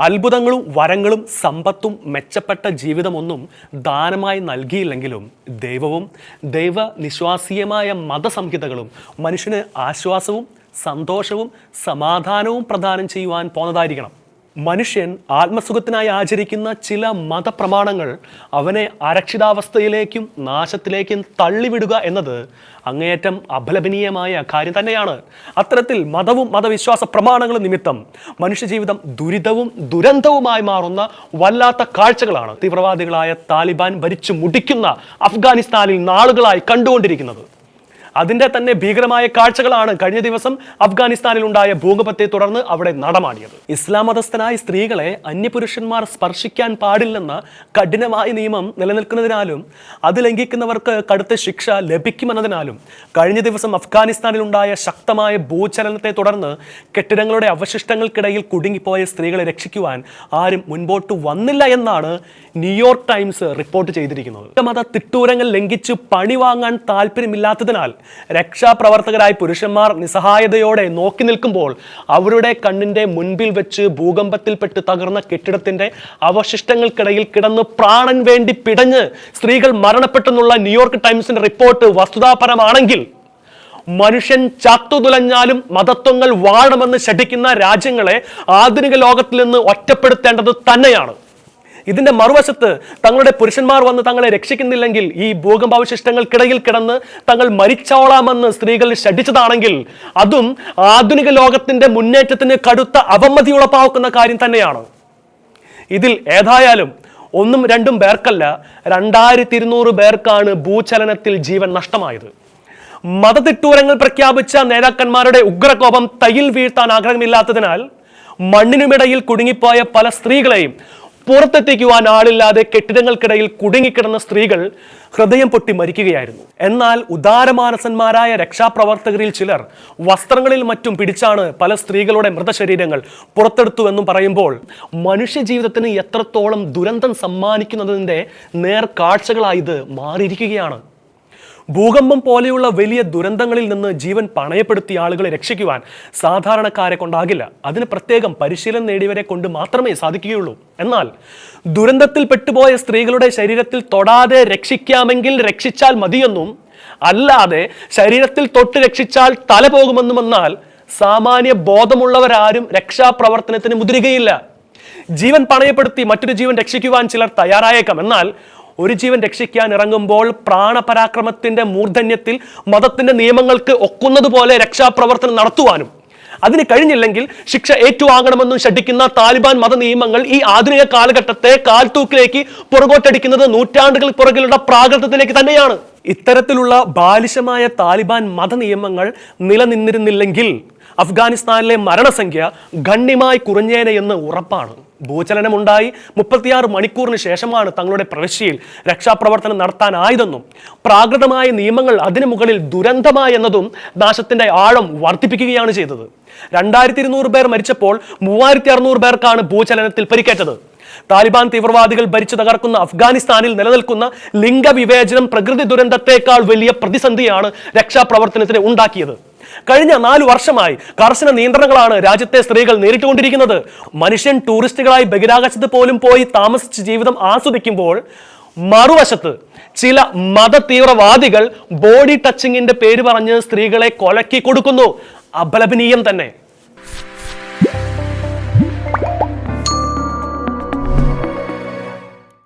അത്ഭുതങ്ങളും വരങ്ങളും സമ്പത്തും മെച്ചപ്പെട്ട ജീവിതമൊന്നും ദാനമായി നൽകിയില്ലെങ്കിലും ദൈവവും ദൈവ നിശ്വാസീയമായ മതസംഹിതകളും മനുഷ്യന് ആശ്വാസവും സന്തോഷവും സമാധാനവും പ്രദാനം ചെയ്യുവാൻ പോന്നതായിരിക്കണം. മനുഷ്യൻ ആത്മസുഖത്തിനായി ആചരിക്കുന്ന ചില മതപ്രമാണങ്ങൾ അവനെ അരക്ഷിതാവസ്ഥയിലേക്കും നാശത്തിലേക്കും തള്ളിവിടുക എന്നത് അങ്ങേയറ്റം അപലപനീയമായ കാര്യം തന്നെയാണ്. അത്തരത്തിൽ മതവും മതവിശ്വാസ പ്രമാണങ്ങളും നിമിത്തം മനുഷ്യജീവിതം ദുരിതവും ദുരന്തവുമായി മാറുന്ന വല്ലാത്ത കാഴ്ചകളാണ് തീവ്രവാദികളായ താലിബാൻ ഭരിച്ചു മുടിക്കുന്ന അഫ്ഗാനിസ്ഥാനിൽ നാളുകളായി കണ്ടുകൊണ്ടിരിക്കുന്നത്. അതിന്റെ തന്നെ ഭീകരമായ കാഴ്ചകളാണ് കഴിഞ്ഞ ദിവസം അഫ്ഗാനിസ്ഥാനിൽ ഉണ്ടായ ഭൂകമ്പത്തെ തുടർന്ന് അവിടെ നടമാടിയത്. ഇസ്ലാം മതസ്ഥനായ സ്ത്രീകളെ അന്യപുരുഷന്മാർ സ്പർശിക്കാൻ പാടില്ലെന്ന കഠിനമായ നിയമം നിലനിൽക്കുന്നതിനാലും അത് ലംഘിക്കുന്നവർക്ക് കടുത്ത ശിക്ഷ ലഭിക്കുമെന്നതിനാലും കഴിഞ്ഞ ദിവസം അഫ്ഗാനിസ്ഥാനിൽ ഉണ്ടായ ശക്തമായ ഭൂചലനത്തെ തുടർന്ന് കെട്ടിടങ്ങളുടെ അവശിഷ്ടങ്ങൾക്കിടയിൽ കുടുങ്ങിപ്പോയ സ്ത്രീകളെ രക്ഷിക്കുവാൻ ആരും മുൻപോട്ട് വന്നില്ല എന്നാണ് ന്യൂയോർക്ക് ടൈംസ് റിപ്പോർട്ട് ചെയ്തിരിക്കുന്നത്. മത തിട്ടൂരങ്ങൾ ലംഘിച്ച് പണി വാങ്ങാൻ താല്പര്യമില്ലാത്തതിനാൽ രക്ഷാപ്രവർത്തകരായ പുരുഷന്മാർ നിസ്സഹായതയോടെ നോക്കി നിൽക്കുമ്പോൾ അവരുടെ കണ്ണിന്റെ മുൻപിൽ വെച്ച് ഭൂകമ്പത്തിൽപ്പെട്ട് തകർന്ന കെട്ടിടത്തിന്റെ അവശിഷ്ടങ്ങൾക്കിടയിൽ കിടന്ന് പ്രാണൻ വേണ്ടി പിടഞ്ഞ് സ്ത്രീകൾ മരണപ്പെട്ടെന്നുള്ള ന്യൂയോർക്ക് ടൈംസിന്റെ റിപ്പോർട്ട് വസ്തുതാപരമാണെങ്കിൽ മനുഷ്യൻ ചത്തുതുലഞ്ഞാലും മതത്വങ്ങൾ വാഴണമെന്ന് ശഠിക്കുന്ന രാജ്യങ്ങളെ ആധുനിക ലോകത്തിൽ നിന്ന് ഒറ്റപ്പെടുത്തേണ്ടത് തന്നെയാണ്. ഇതിന്റെ മറുവശത്ത് തങ്ങളുടെ പുരുഷന്മാർ വന്ന് തങ്ങളെ രക്ഷിക്കുന്നില്ലെങ്കിൽ ഈ ഭൂകമ്പാവശിഷ്ടങ്ങൾക്കിടയിൽ കിടന്ന് തങ്ങൾ മരിച്ചോളാമെന്ന് സ്ത്രീകൾ ഷഠിച്ചതാണെങ്കിൽ അതും ആധുനിക ലോകത്തിന്റെ മുന്നേറ്റത്തിന് കടുത്ത അവമതി ഉളപ്പാക്കുന്ന കാര്യം തന്നെയാണ്. ഇതിൽ ഏതായാലും ഒന്നും രണ്ടും പേർക്കല്ല രണ്ടായിരത്തി ഇരുന്നൂറ് പേർക്കാണ് ഭൂചലനത്തിൽ ജീവൻ നഷ്ടമായത്. മതതിട്ടൂരങ്ങൾ പ്രഖ്യാപിച്ച നേതാക്കന്മാരുടെ ഉഗ്രകോപം തയ്യിൽ വീഴ്ത്താൻ ആഗ്രഹമില്ലാത്തതിനാൽ മണ്ണിനുമിടയിൽ കുടുങ്ങിപ്പോയ പല സ്ത്രീകളെയും പുറത്തെത്തിക്കുവാൻ ആളില്ലാതെ കെട്ടിടങ്ങൾക്കിടയിൽ കുടുങ്ങിക്കിടന്ന സ്ത്രീകൾ ഹൃദയം പൊട്ടി മരിക്കുകയായിരുന്നു. എന്നാൽ ഉദാരമാനസന്മാരായ രക്ഷാപ്രവർത്തകരിൽ ചിലർ വസ്ത്രങ്ങളിൽ മറ്റും പിടിച്ചാണ് പല സ്ത്രീകളുടെ മൃതശരീരങ്ങൾ പുറത്തെടുത്തു എന്നും പറയുമ്പോൾ മനുഷ്യജീവിതത്തിന് എത്രത്തോളം ദുരന്തം സമ്മാനിക്കുന്നതിന്റെ നേർക്കാഴ്ചകളായി ഇത് മാറിയിരിക്കുകയാണ്. ഭൂകമ്പം പോലെയുള്ള വലിയ ദുരന്തങ്ങളിൽ നിന്ന് ജീവൻ പണയപ്പെടുത്തിയ ആളുകളെ രക്ഷിക്കുവാൻ സാധാരണക്കാരെ കൊണ്ടാകില്ല. അതിന് പ്രത്യേകം പരിശീലനം നേടിയവരെ കൊണ്ട് മാത്രമേ സാധിക്കുകയുള്ളൂ. എന്നാൽ ദുരന്തത്തിൽ പെട്ടുപോയ സ്ത്രീകളുടെ ശരീരത്തിൽ തൊടാതെ രക്ഷിക്കാമെങ്കിൽ രക്ഷിച്ചാൽ മതിയെന്നും അല്ലാതെ ശരീരത്തിൽ തൊട്ട് രക്ഷിച്ചാൽ തല പോകുമെന്നും എന്നാൽ സാമാന്യ ബോധമുള്ളവരാരും രക്ഷാപ്രവർത്തനത്തിന് മുതിരുകയില്ല. ജീവൻ പണയപ്പെടുത്തി മറ്റൊരു ജീവൻ രക്ഷിക്കുവാൻ ചിലർ തയ്യാറായേക്കാം. എന്നാൽ ഒരു ജീവൻ രക്ഷിക്കാൻ ഇറങ്ങുമ്പോൾ പ്രാണപരാക്രമത്തിന്റെ മൂർധന്യത്തിൽ മതത്തിന്റെ നിയമങ്ങൾക്ക് ഒക്കുന്നതുപോലെ രക്ഷാപ്രവർത്തനം നടത്തുവാനും. അതിന് കഴിഞ്ഞില്ലെങ്കിൽ ശിക്ഷ ഏറ്റുവാങ്ങണമെന്നും ശഠിക്കുന്ന താലിബാൻ മത നിയമങ്ങൾ ഈ ആധുനിക കാലഘട്ടത്തെ കാൽത്തൂക്കിലേക്ക് പുറകോട്ടടിക്കുന്നത് നൂറ്റാണ്ടുകൾ പുറകിലുള്ള പ്രാകൃതത്തിലേക്ക് തന്നെയാണ്. ഇത്തരത്തിലുള്ള ബാലിശമായ താലിബാൻ മത നിയമങ്ങൾ നിലനിന്നിരുന്നില്ലെങ്കിൽ അഫ്ഗാനിസ്ഥാനിലെ മരണസംഖ്യ ഗണ്യമായി കുറഞ്ഞേനെ എന്ന് ഉറപ്പാണ്. ഭൂചലനമുണ്ടായി. മുപ്പത്തിയാറ് മണിക്കൂറിന് ശേഷമാണ് തങ്ങളുടെ പ്രവിശ്യയിൽ രക്ഷാപ്രവർത്തനം നടത്താനായതെന്നും പ്രാകൃതമായ നിയമങ്ങൾ അതിനു മുകളിൽ ദുരന്തമായി എന്നതും നാശത്തിന്റെ ആഴം വർദ്ധിപ്പിക്കുകയാണ് ചെയ്തത്. രണ്ടായിരത്തി ഇരുന്നൂറ് പേർ മരിച്ചപ്പോൾ മൂവായിരത്തി അറുന്നൂറ് പേർക്കാണ് ഭൂചലനത്തിൽ പരിക്കേറ്റത്. താലിബാൻ തീവ്രവാദികൾ ഭരിച്ചു തകർക്കുന്ന അഫ്ഗാനിസ്ഥാനിൽ നിലനിൽക്കുന്ന ലിംഗവിവേചനം പ്രകൃതി ദുരന്തത്തെക്കാൾ വലിയ പ്രതിസന്ധിയാണ് രക്ഷാപ്രവർത്തനത്തിന് ഉണ്ടാക്കിയത്. കഴിഞ്ഞ നാലു വർഷമായി കർശന നിയന്ത്രണങ്ങളാണ് രാജ്യത്തെ സ്ത്രീകൾ നേരിട്ടുകൊണ്ടിരിക്കുന്നത്. മനുഷ്യൻ ടൂറിസ്റ്റുകളായി ബഹിരാകാശത്ത് പോലും പോയി താമസിച്ച് ജീവിതം ആസ്വദിക്കുമ്പോൾ മറുവശത്ത് ചില മത തീവ്രവാദികൾ ബോഡി ടച്ചിങ്ങിന്റെ പേര് പറഞ്ഞ് സ്ത്രീകളെ കൊലക്കി കൊടുക്കുന്നു. അപലപനീയം തന്നെ.